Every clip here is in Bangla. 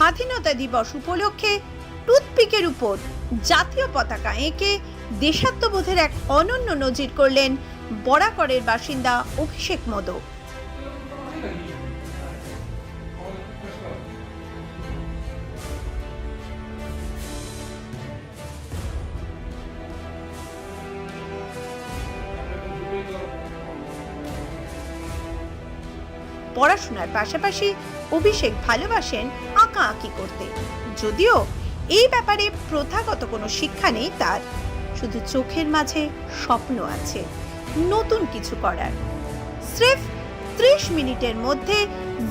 স্বাধীনতা দিবস উপলক্ষে টুথপিকের উপর জাতীয় পতাকা এঁকে দেশাত্মবোধের এক অনন্য নজির করলেন বরাকরের বাসিন্দা অভিষেক মোদক। পড়াশোনার পাশাপাশি অভিষেক ভালোবাসেন আঁকা আঁকি করতে। যদিও এই ব্যাপারে প্রথাগত কোনো শিক্ষা নেই তার, শুধু চোখের মাঝে স্বপ্ন আছে নতুন কিছু করার। স্রেফ ত্রিশ মিনিটের মধ্যে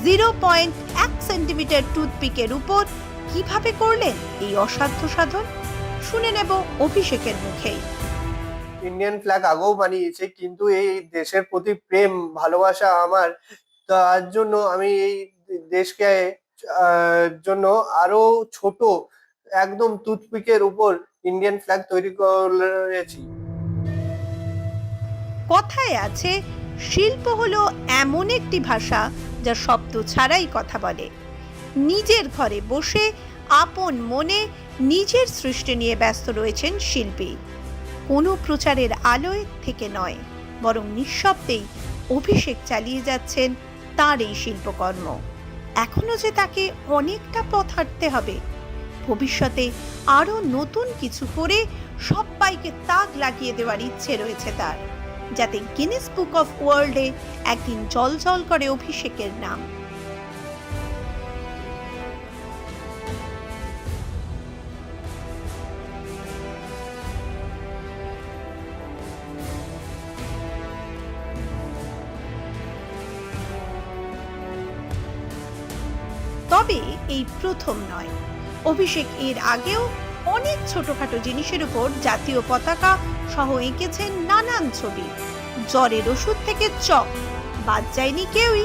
জিরো পয়েন্ট এক সেন্টিমিটার টুথপিকের উপর কীভাবে করলেন এই অসাধ্য সাধন? শুনে নেব অভিষেকের মুখেই। ইন্ডিয়ান ফ্ল্যাগ আগেও বানিয়েছে, কিন্তু এই দেশের প্রতি প্রেম, ভালোবাসা আমার, তার জন্য আমি এই দেশকে জন্য আরও ছোট একদম টুথপিকের উপর ইন্ডিয়ান ফ্ল্যাগ তৈরি করেছি। কথায় আছে, শিল্প হলো এমন একটি ভাষা যা শব্দ ছাড়াই কথা বলে। নিজের ঘরে বসে আপন মনে নিজের সৃষ্টি নিয়ে ব্যস্ত রয়েছেন শিল্পী। কোনো প্রচারের আলোয় থেকে নয়, বরং নিঃশব্দেই অভিষেক চালিয়ে যাচ্ছেন তার এই শিল্পকর্ম। এখনও যে তাকে অনেকটা পথ হাঁটতে হবে। ভবিষ্যতে আরও নতুন কিছু করে সবাইকে তাক লাগিয়ে দেওয়ার ইচ্ছে রয়েছে তার, যাতে গিনেস বুক অফ ওয়ার্ল্ডে একদিন জল জল করে অভিষেকের নাম। তবে এই প্রথম নয়। অভিষেক এর আগেও অনেক ছোটখাটো জিনিসের উপর জাতীয় পতাকা সহ এঁকেছেন নানান ছবি। জ্বরের ওষুধ থেকে চক, বাদ যায়নি কেউই।